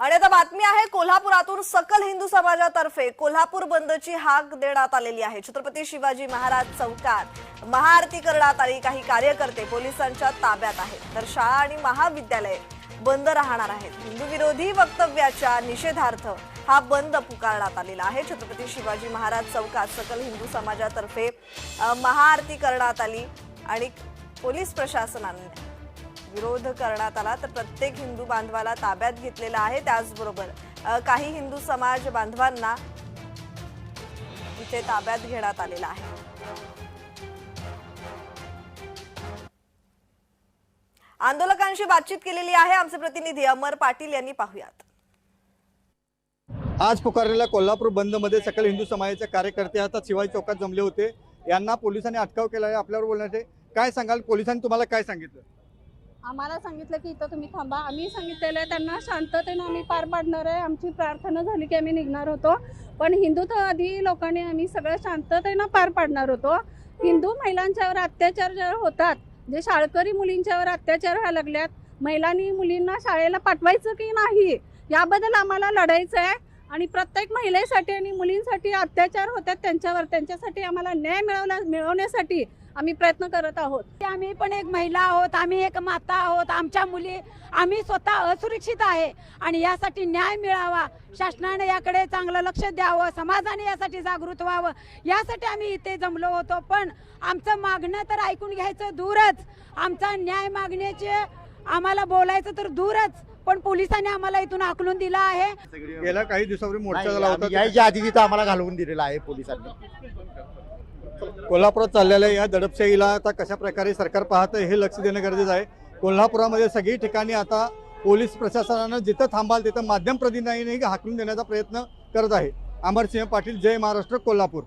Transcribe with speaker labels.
Speaker 1: आणि आता बातमी आहे कोल्हापुरातून सकल हिंदू समाजातर्फे कोल्हापूर बंदची हाक देण्यात आलेली आहे. छत्रपती शिवाजी महाराज चौकात महाआरती करण्यात आली. काही कार्यकर्ते पोलिसांच्या ताब्यात आहेत. तर शाळा आणि महाविद्यालय बंद राहणार आहेत. हिंदू विरोधी वक्तव्याच्या निषेधार्थ हा बंद पुकारण्यात आलेला आहे. छत्रपती शिवाजी महाराज चौकात सकल हिंदू समाजातर्फे महाआरती करण्यात आली आणि पोलीस प्रशासनाने विरोध करण्यात आला. तर प्रत्येक हिंदू बांधवाला ताब्यात घेतलेला आहे. त्याचबरोबर काही हिंदू समाज बांधवांना इथे ताब्यात घेण्यात आलेला आहे. आंदोलकांशी बातचीत केलेली आहे आमचे प्रतिनिधी अमर पाटील यांनी पाहुयात.
Speaker 2: आज पुकारलेल्या कोल्हापूर बंदमध्ये सकल हिंदू समाजाचे कार्यकर्ते आता शिवाजी चौकात जमले होते. यांना पोलिसांनी अटकाव केला आहे आपल्यावर बोलण्याचे काय सांगाल? पोलिसांनी तुम्हाला काय सांगितलं?
Speaker 3: आम्हाला सांगितलं की इथं तुम्ही थांबा. आम्ही सांगितलेलं आहे त्यांना शांततेनं आम्ही पार पाडणार आहे. आमची प्रार्थना झाली की आम्ही निघणार होतो. पण हिंदुत्ववादी लोकांनी आम्ही सगळं शांततेनं पार पाडणार होतो. हिंदू महिलांच्यावर अत्याचार जे होतात जे शाळकरी मुलींच्यावर अत्याचार व्हायला लागल्यात महिलांनी मुलींना शाळेला पाठवायचं की नाही याबद्दल आम्हाला लढायचं आहे. आणि प्रत्येक महिलेसाठी आणि मुलींसाठी अत्याचार होतात त्यांच्यावर त्यांच्यासाठी आम्हाला न्याय मिळवला मिळवण्यासाठी आम्ही प्रयत्न करत आहोत.
Speaker 4: आम्ही पण एक महिला आहोत आम्ही एक माता आहोत आमच्या मुली आम्ही स्वतः असुरक्षित आहे. आणि यासाठी न्याय मिळावा. शासनाने याकडे चांगलं लक्ष द्यावं समाजाने यासाठी जागृत व्हावं. यासाठी आम्ही इथे जमलो होतो पण आमचं मागणं तर ऐकून घ्यायचं दूरच. आमचा न्याय मागण्याचे आम्हाला बोलायचं तर दूरच पण पोलिसांनी आम्हाला इथून आकलून दिला आहे.
Speaker 2: गेल्या काही दिवसापूर्वी मोर्चा झाला होता
Speaker 5: यायच्या आधी तिथं आम्हाला घालवून दिलेला आहे पोलिसांनी.
Speaker 2: कोल्हापुरात चाललेल्या या दडपशाहीला आता कशा प्रकारे सरकार पाहतं हे लक्ष देणं गरजेचं आहे. कोल्हापुरामध्ये सगळी ठिकाणी आता पोलीस प्रशासनानं जिथं थांबाल तिथं माध्यम प्रतिनिधींनी हाकलून देण्याचा प्रयत्न करत आहे. अमरसिंह पाटील जय महाराष्ट्र कोल्हापूर.